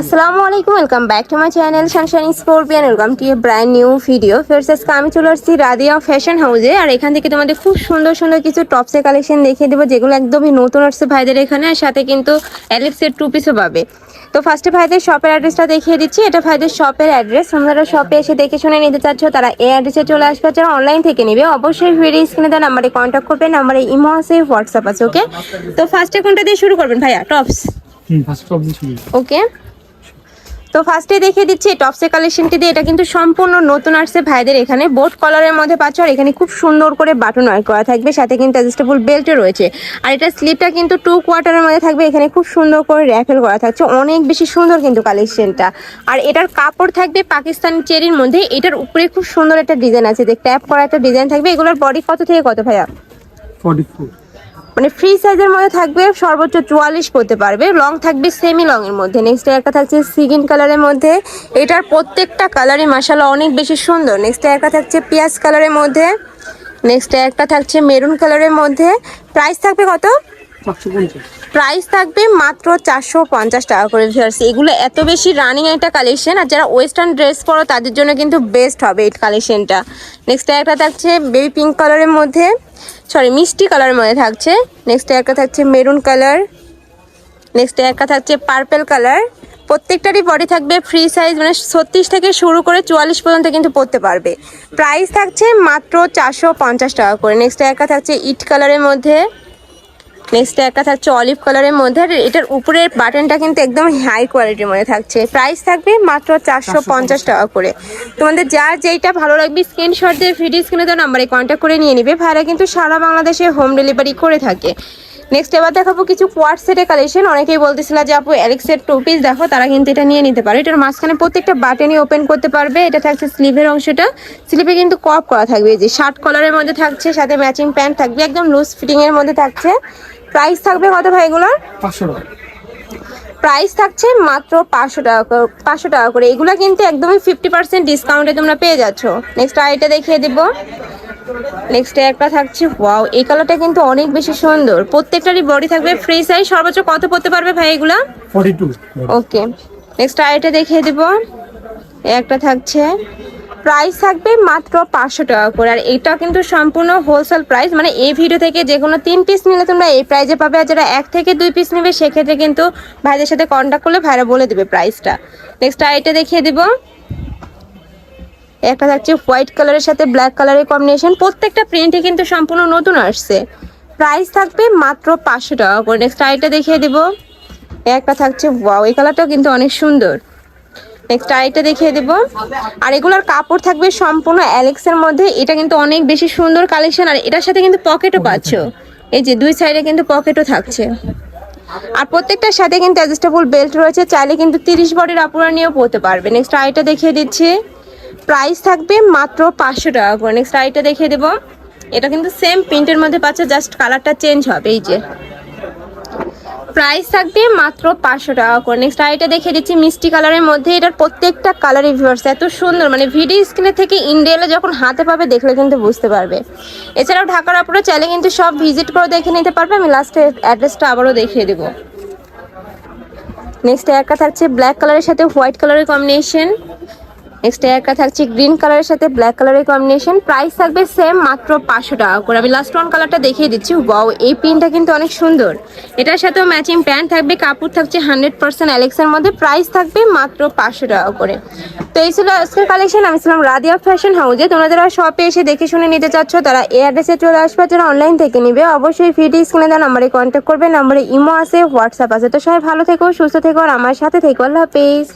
আসসালামু আলাইকুম welcome back to my channel sunshine scorpion welcome to a brand new video Farrar's আজকে আমি চলে আসছি রাদিয়া ফ্যাশন হাউসে আর এখান থেকে তোমাদের খুব সুন্দর সুন্দর কিছু টপসের কালেকশন দেখিয়ে দেবো, যেগুলো একদমই নতুন আসছে ভাইদের এখানে, আর সাথে কিন্তু অ্যালেক্সের টু পিসও পাবে। তো ফার্স্টে ভাইদের শপের অ্যাড্রেসটা দেখিয়ে দিচ্ছি, এটা ভাইদের শপের অ্যাড্রেস তোমরা শপে এসে দেখে শুনে নিতে চাচ্ছ, তারা এই অ্যাড্রেসে চলে আসবে, যারা অনলাইন থেকে নেবে, অবশ্যই ভিডিও স্ক্রিনে দেওয়া নাম্বারে কন্ট্যাক্ট করবে নাম্বারে ইমো আছে হোয়াটসঅ্যাপ আছে ওকে তো ফার্স্টে কোনটা দিয়ে শুরু করবেন ভাইয়া? টপস ওকে তো ফার্স্টে দেখিয়ে দিচ্ছি এই টপসের কালেকশনটি দিয়ে এটা কিন্তু সম্পূর্ণ নতুন আসছে ভাইদের এখানে। বোট কলারের মধ্যে পাচ্ছ আর এখানে খুব সুন্দর করে বাটন ওয়ার্ক করা থাকবে সাথে কিন্তু অ্যাডজাস্টেবল বেল্টও রয়েছে। আর এটা স্লিপটা কিন্তু টু কোয়ার্টারের মধ্যে থাকবে এখানে খুব সুন্দর করে র্যাফেল করা থাকছে। অনেক বেশি সুন্দর কিন্তু কালেকশনটা আর এটার কাপড় থাকবে পাকিস্তানি চেরির মধ্যে এটার উপরে খুব সুন্দর একটা ডিজাইন আছে। যে ট্যাপ করা একটা ডিজাইন থাকবে। এগুলোর বডি কত থেকে কত ভাইয়া? ফর্টি ফোর মানে ফ্রি সাইজের মধ্যে থাকবে সর্বোচ্চ চুয়াল্লিশ করতে পারবে। লং থাকবে সেমি লং এর মধ্যে। নেক্সট একটা থাকছে সিগিন কালারের মধ্যে। এটার প্রত্যেকটা কালারই মাসালা অনেক বেশি সুন্দর। নেক্সট একটা থাকছে পিঁয়াজ কালারের মধ্যে। নেক্সট একটা থাকছে মেরুন কালারের মধ্যে। প্রাইস থাকবে কত? প্রাইস থাকবে মাত্র চারশো পঞ্চাশ টাকা করে ভিউয়ার্স এগুলো এত বেশি রানিং একটা কালেকশন আর যারা ওয়েস্টার্ন ড্রেস পরো তাদের জন্য কিন্তু বেস্ট হবে এই কালেকশনটা নেক্সট একটা থাকছে বেবি পিঙ্ক কালারের মধ্যে। সরি মিষ্টি কালারের মধ্যে থাকছে। নেক্সট একটা থাকছে মেরুন কালার নেক্সট একটা থাকছে পার্পেল কালার প্রত্যেকটারই বডি থাকবে ফ্রি সাইজ মানে ছত্রিশ থেকে শুরু করে চুয়াল্লিশ পর্যন্ত কিন্তু পড়তে পারবে। প্রাইস থাকছে মাত্র চারশো পঞ্চাশ টাকা করে। নেক্সট একটা থাকছে ইট কালারের মধ্যে। নেক্সট একটা থাকছে অলিভ কালারের মধ্যে আর এটার উপরের বাটনটা কিন্তু একদম হাই কোয়ালিটির মধ্যে থাকছে। প্রাইস থাকবে মাত্র চারশো পঞ্চাশ টাকা করে। তোমাদের যার যেইটা ভালো লাগবে স্ক্রিনশট দিয়ে ভিডিও স্ক্রিনে দেওয়া নাম্বারে কন্ট্যাক্ট করে নিয়ে নিবে। ভাইরা কিন্তু সারা বাংলাদেশে হোম ডেলিভারি করে থাকে। নেক্সট এবার দেখাবো কিছু কোয়ার সেটের কালেকশন অনেকেই বলতেছিল যে আপু অ্যালেক্সের টু পিস দেখো তারা কিন্তু এটা নিয়ে নিতে পারে। এটার মাঝখানে প্রত্যেকটা বাটনই ওপেন করতে পারবে। এটা থাকছে স্লিভের অংশটা। স্লিভে কিন্তু কপ করা থাকবে। যে শার্ট কলারের মধ্যে থাকছে সাথে ম্যাচিং প্যান্ট থাকবে। একদম লুজ ফিটিংয়ের মধ্যে থাকছে। প্রাইস থাকবে কত ভাই এগুলোর? পাঁচশো টাকা। প্রাইস থাকছে মাত্র পাঁচশো টাকা করে পাঁচশো টাকা করে। এগুলো কিন্তু একদমই ফিফটি পার্সেন্ট ডিসকাউন্টে তোমরা পেয়ে যাচ্ছ। নেক্সট আইটা দেখিয়ে দিব। নেক্সট একটা থাকছে ওয়াও এই কালারটা কিন্তু অনেক বেশি সুন্দর। প্রত্যেকটারই বডি থাকবে ফ্রি সাইজ সর্বোচ্চ কত পড়তে পারবে ভাই এগুলা? ওকে নেক্সট আইটা দেখিয়ে দিব। একটা থাকছে প্রাইস থাকবে মাত্র পাঁচশো টাকা করে। আর এটা কিন্তু সম্পূর্ণ হোলসেল প্রাইস মানে এই ভিডিও থেকে যে কোনো তিন পিস নিলে তোমরা এই প্রাইজে পাবে। আর যারা এক থেকে দুই পিস নেবে, সেক্ষেত্রে কিন্তু ভাইদের সাথে কন্ট্যাক্ট করলে ভাইরা বলে দেবে প্রাইসটা নেক্সট আইটা দেখিয়ে দিব। একটা থাকছে হোয়াইট কালারের সাথে ব্ল্যাক কালারের কম্বিনেশন প্রত্যেকটা প্রিন্টই কিন্তু সম্পূর্ণ নতুন আসছে। প্রাইস থাকবে মাত্র পাঁচশো টাকা করে। নেক্সট আইটা দেখিয়ে দিব। একটা থাকছে ওয়াও এই কালারটাও কিন্তু অনেক সুন্দর। নেক্সট আইটা দেখিয়ে দেব। আর এগুলোর কাপড় থাকবে সম্পূর্ণ অ্যালেক্সের মধ্যে। এটা কিন্তু অনেক বেশি সুন্দর কালেকশন আর এটার সাথে কিন্তু পকেটও পাচ্ছ। এই যে, দুই সাইডে কিন্তু পকেটও থাকছে। আর প্রত্যেকটার সাথে কিন্তু অ্যাডজাস্টেবল বেল্ট রয়েছে। চাইলে কিন্তু তিরিশ বডির আপুরা নিয়েও পরতে পারবে। নেক্সট আইটা দেখিয়ে দিচ্ছি। প্রাইস থাকবে মাত্র পাঁচশো টাকা করে। নেক্সট আইটা দেখিয়ে দেবো। এটা কিন্তু সেম প্রিন্টের মধ্যে পাচ্ছে জাস্ট কালারটা চেঞ্জ হবে, এই যে। প্রাইস থাকবে মাত্র পাঁচশো টাকা করে। নেক্সট আইটা দেখে দিচ্ছি মিষ্টি কালারের মধ্যে। এটার প্রত্যেকটা কালারই ভিউয়ার্স এত সুন্দর। মানে ভিডিও স্ক্রিনে থেকে ইন্ডিয়ালে যখন হাতে পাবে, দেখলে কিন্তু বুঝতে পারবে। এছাড়াও ঢাকার আপুরা চাইলে কিন্তু সব ভিজিট করে দেখে নিতে পারবে। আমি লাস্টে অ্যাড্রেসটা আবারও দেখিয়ে দেবো। নেক্সট একটা থাকছে ব্ল্যাক কালারের সাথে হোয়াইট কালারের কম্বিনেশন নেক্সট একটা থাকছে গ্রিন কালারের সাথে ব্ল্যাক কালারের কম্বিনেশন প্রাইস থাকবে সেম মাত্র পাঁচশো টাকা করে। আমি লাস্ট ওয়ান কালারটা দেখিয়ে দিচ্ছি। ওয়াও এই প্রিন্টটা কিন্তু অনেক সুন্দর। এটার সাথেও ম্যাচিং প্যান্ট থাকবে, কাপড় থাকছে হান্ড্রেড পার্সেন্ট অ্যালেক্সের মধ্যে। প্রাইস থাকবে মাত্র পাঁচশো টাকা করে। তো এই ছিল আজকের কালেকশন আমি ছিলাম রাদিয়া ফ্যাশন হাউসে তোমরা যারা শপে এসে দেখে শুনে নিতে চাচ্ছ, তারা এই অ্যাড্রেসে চলে আসবে। যারা অনলাইন থেকে নিবে, অবশ্যই ভিডিও স্ক্রিনে দেওয়া নাম্বারে কন্ট্যাক্ট করবে। নাম্বারে ইমো আছে হোয়াটসঅ্যাপ আছে। তো সবাই ভালো থেকো, সুস্থ থেকো, আর আমার সাথে থেকো। আল্লাহ হাফেজ।